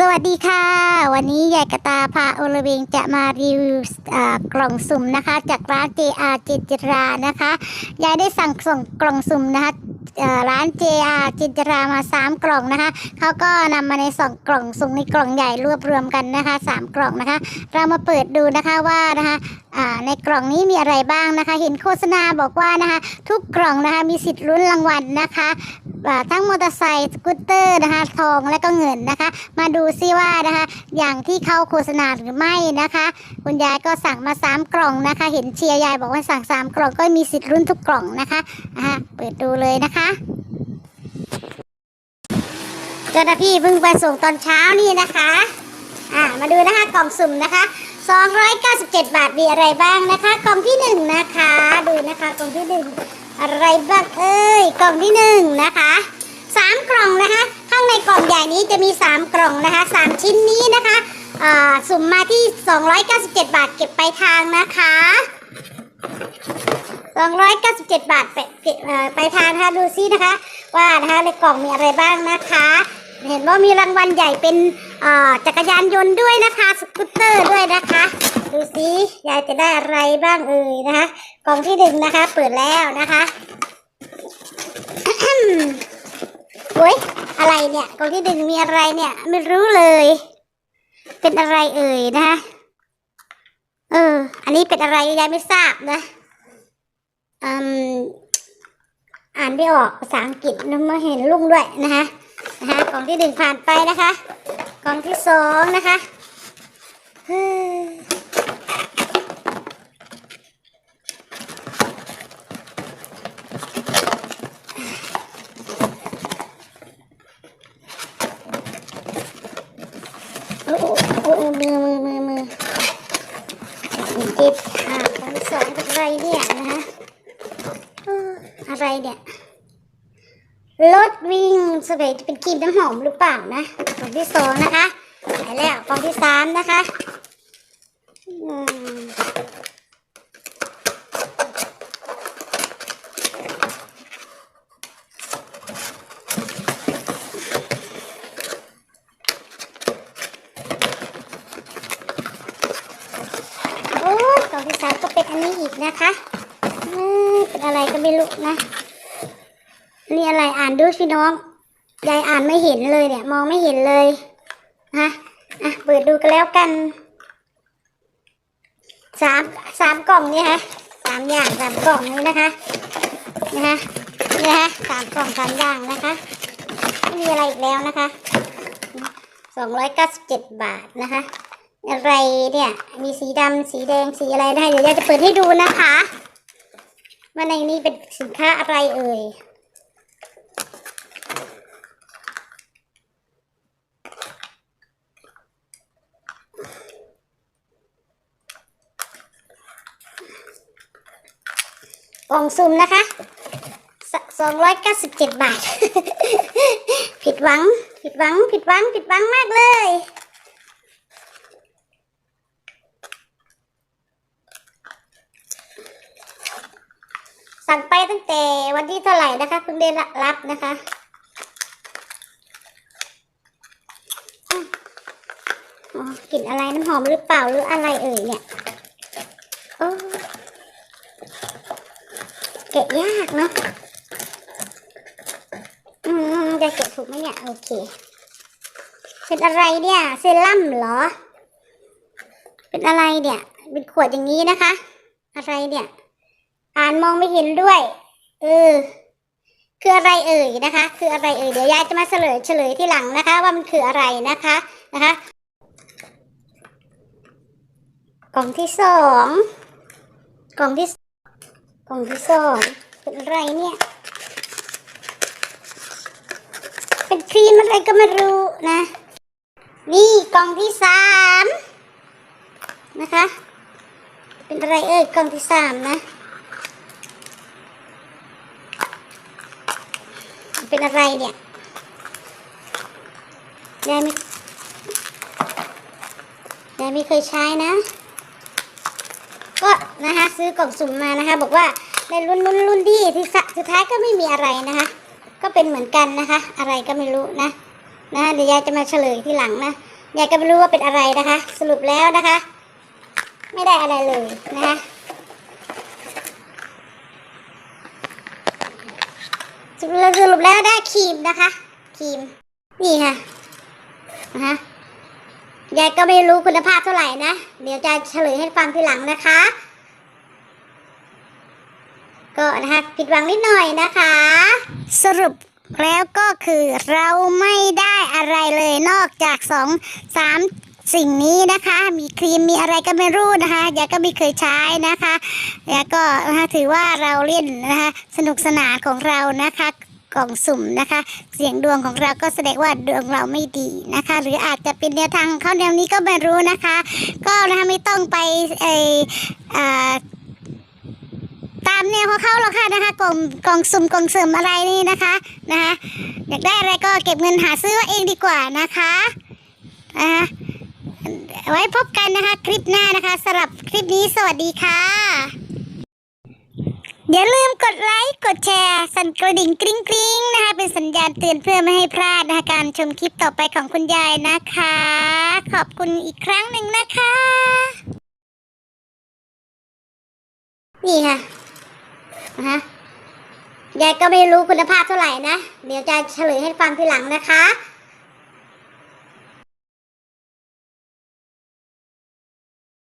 สวัสดีค่ะ วันนี้ยายกระตาพาโอลเวงจะมารีวิวกล่องสุ่มนะคะ จากร้าน JR จิตรานะคะยายได้สั่งส่งกล่องสุ่มนะคะร้าน JR จิตรามา 3 กล่องนะคะเขาก็นำมาในสองกล่องสุ่มในกล่องใหญ่รวบรวมกันนะคะ 3 กล่องนะคะ เรามาเปิดดูนะคะว่านะคะในกล่องนี้มีอะไรบ้างนะคะ เห็นโฆษณาบอกว่านะคะ ทุกกล่องนะคะมีสิทธิ์ลุ้นรางวัลนะคะ ทั้งมอเตอร์ไซค์สกูตเตอร์นะคะทองและก็เงินนะคะ มาดูซิว่านะคะ อย่างที่เขาโฆษณาหรือไม่นะคะ คุณยายก็สั่งมา 3 กล่องนะคะ เห็นเชียร์ยายบอกว่าสั่ง 3 กล่องก็มีสิทธิ์รุ่นทุกกล่องนะคะอ่าเปิดดูเลยนะคะเจ้าหน้าที่เพิ่งไปส่งตอนเช้านี่นะคะอ่ามาดูนะคะกล่องสุ่มนะคะ 297 บาทมีอะไรบ้างนะคะ กล่องที่หนึ่งนะคะ ดูนะคะกล่องที่หนึ่ง อะไรบ้างเอ้ยกล่องที่หนึ่งนะคะสามกล่องนะคะ ข้างในกล่องใหญ่นี้จะมีสามกล่องนะคะสามชิ้นนี้นะคะสุ่มมาที่ 297 บาทเก็บไปลายทางนะคะ 297 บาทไปเก็บเอ่อไปลายทางนะคะดูซินะคะ ว่านะคะในกล่องมีอะไรบ้างนะคะ เห็นว่ามีรางวัลใหญ่เป็นจักรยานยนต์ด้วยนะคะ สกูตเตอร์ด้วยนะคะ ดูสิยายจะได้อะไรบ้างเอ่ยนะคะ กล่องที่หนึ่งนะคะ เปิดแล้วนะคะโอ้ยอะไรเนี่ยกล่องที่หนึ่งมีอะไรเนี่ย ไม่รู้เลย เป็นอะไรเอ่ยนะคะเออ อันนี้เป็นอะไรยายไม่ทราบนะอืมอ่านไม่ออกภาษาอังกฤษนะมาเห็นลุงด้วยนะคะ นะคะกล่องที่หนึ่งผ่านไปนะคะ กล่องที่สองนะคะเฮ้ยโอ้โหโอ้โหมือมือมือมือเจ็บขาทั้งสองเป็นไรเนี่ยนะคะอะไรเนี่ย รถวิ่งสเปรย์จะเป็นครีมน้ำหอมหรือเปล่านะกล่องที่สองนะคะไปแล้วกล่องที่สามนะคะอโอ้ยกล่องที่สามก็เป็นอันนี้อีกนะคะอ้ยเป็นอะไรก็ไม่รู้นะ นี่อะไรอ่านดูสิน้องยายอ่านไม่เห็นเลยเนี่ย มองไม่เห็นเลยฮะอะเปิดดูกันแล้วกันสามสามกล่องนี่ฮะสามอย่างสามกล่องนี้นะคะนะคะนี่ฮะสามกล่องสามอย่างนะคะไม่มีอะไรอีกแล้วนะคะสองร้อยเก้าสิบเจ็ดบาทนะคะ อะไรเนี่ยมีสีดำสีแดงสีอะไรนะคะเดี๋ยวยายจะเปิดให้ดูนะคะว่าในนี้เป็นสินค้าอะไรเอ่ย กล่องซุ่มนะคะสองร้อยเก้าสิบเจ็ดบาท ผิดหวัง ผิดหวัง ผิดหวัง ผิดหวังมากเลย สั่งไปตั้งแต่วันที่เท่าไหร่นะคะเพิ่งได้รับนะคะอ๋อกลิ่นอะไรน้ำหอมหรือเปล่าหรืออะไรเอ่ยเนี่ยโอ้ แกะยากเนาะอืมจะแกะถูกไหมเนี่ย โอเค เป็นอะไรเนี่ยเซรั่มเหรอ เป็นอะไรเนี่ย เป็นขวดอย่างนี้นะคะ อะไรเนี่ย อ่านมองไม่เห็นด้วย เออ คืออะไรเอ่ยนะคะ คืออะไรเอ่ย เดี๋ยวยายจะมาเฉลยเฉลยที่หลังนะคะ ว่ามันคืออะไรนะคะ นะคะ กล่องที่สอง กล่องที่ กล่องที่สองเป็นอะไรเนี่ย เป็นครีมอะไรก็ไม่รู้นะ นี่กล่องที่สามนะคะ เป็นอะไรเอ่ยกล่องที่สามนะ เป็นอะไรเนี่ยยายไม่ยายไม่เคยใช้นะ ก็นะคะซื้อกล่องสุ่มมานะคะ บอกว่าในรุ่นรุ่นรุ่นที่ที่สุดท้ายก็ไม่มีอะไรนะคะ ก็เป็นเหมือนกันนะคะ อะไรก็ไม่รู้นะนะเดี๋ยวยายจะมาเฉลยที่หลังนะยายก็ไม่รู้ว่าเป็นอะไรนะคะ สรุปแล้วนะคะ ไม่ได้อะไรเลยนะคะสรุปแล้วสรุปแล้วได้ครีมนะคะครีมนี่ค่ะนะคะ ยายก็ไม่รู้คุณภาพเท่าไหร่นะ เดี๋ยวจะเฉลยให้ฟังทีหลังนะคะ ก็นะคะผิดหวังนิดหน่อยนะคะ สรุปแล้วก็คือเราไม่ได้อะไรเลยนอกจากสองสามสิ่งนี้นะคะ มีครีมมีอะไรก็ไม่รู้นะคะยายก็ไม่เคยใช้นะคะยายก็นะคะถือว่าเราเล่นนะคะสนุกสนานของเรานะคะ กล่องสุ่มนะคะ เสียงดวงของเราก็แสดงว่าดวงเราไม่ดีนะคะ หรืออาจจะเป็นแนวทางเขาแนวนี้ก็ไม่รู้นะคะ ก็นะคะไม่ต้องไปเอออ่าตามแนวของเขาหรอกค่ะนะคะกล่องกล่องสุ่มกล่องเสริมอะไรนี่นะคะนะคะอยากได้อะไรก็เก็บเงินหาซื้อเองดีกว่านะคะนะคะไว้พบกันนะคะคลิปหน้านะคะสำหรับคลิปนี้สวัสดีค่ะ อย่าลืมกดไลค์ กดแชร์ สั่นกระดิ่งกริ๊งกริ๊งนะคะ เป็นสัญญาณเตือนเพื่อไม่ให้พลาดนะคะการชมคลิปต่อไปของคุณยายนะคะ ขอบคุณอีกครั้งหนึ่งนะคะ นี่ค่ะนะคะยายก็ไม่รู้คุณภาพเท่าไหร่นะ เดี๋ยวจะเฉลยให้ฟังทีหลังนะคะ